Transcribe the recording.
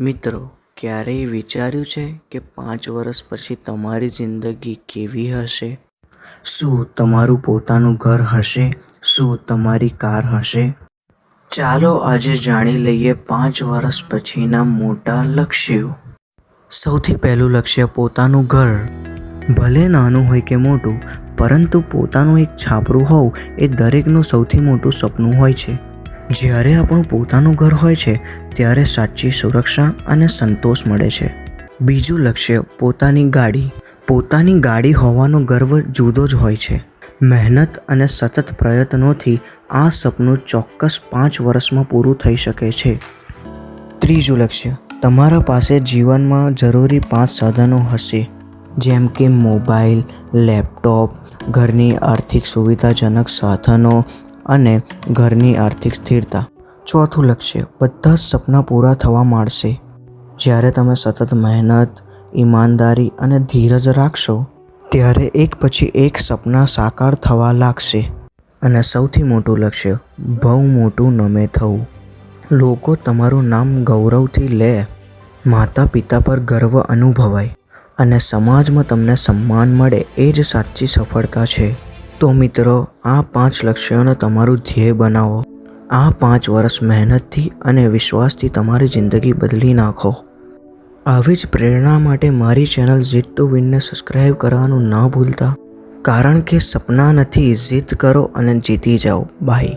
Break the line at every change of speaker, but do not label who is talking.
મિત્રો, ક્યારેય વિચાર્યું છે કે પાંચ વર્ષ પછી તમારી જિંદગી કેવી હશે? શું તમારું પોતાનું ઘર હશે? શું તમારી કાર હશે? ચાલો આજે જાણી લઈએ પાંચ વર્ષ પછીના મોટા લક્ષ્યો. સૌથી પહેલું લક્ષ્ય પોતાનું ઘર. ભલે નાનું હોય કે મોટું, પરંતુ પોતાનું એક છાપરું હોવું એ દરેકનું સૌથી મોટું સપનું હોય છે. જ્યારે આપણું પોતાનું ઘર હોય છે, ત્યારે સાચી સુરક્ષા અને સંતોષ મળે છે. બીજું લક્ષ્ય પોતાની ગાડી. પોતાની ગાડી હોવાનો ગર્વ જુદો જ હોય છે. મહેનત અને સતત પ્રયત્નોથી આ સપનું ચોક્કસ પાંચ વર્ષમાં પૂરું થઈ શકે છે. ત્રીજું લક્ષ્ય, તમારા પાસે જીવનમાં જરૂરી પાંચ સાધનો હશે. જેમ કે મોબાઈલ, લેપટોપ, ઘરની આર્થિક સુવિધાજનક સાધનો અને ઘરની આર્થિક સ્થિરતા. ચોથું લક્ષ્ય, બધા જ સપના પૂરા થવા માંડશે. જ્યારે તમે સતત મહેનત, ઈમાનદારી અને ધીરજ રાખશો, ત્યારે એક પછી એક સપના સાકાર થવા લાગશે. અને સૌથી મોટું લક્ષ્ય, બહુ મોટું નમે થવું. લોકો તમારું નામ ગૌરવથી લે. માતા પિતા પર ગર્વ અનુભવાય. અને સમાજમાં તમને સન્માન મળે, એ જ સાચી સફળતા છે. તો મિત્રો, આ પાંચ લક્ષ્યોને તમારું ધ્યેય બનાવો. આ પાંચ વર્ષ મહેનતથી અને વિશ્વાસથી તમારી જિંદગી બદલી નાખો. આવી જ પ્રેરણા માટે મારી ચેનલ જીત ટુ વિનને સબસ્ક્રાઈબ કરવાનું ન ભૂલતા. કારણ કે સપના નથી, જીત કરો અને જીતી જાઓ. બાય.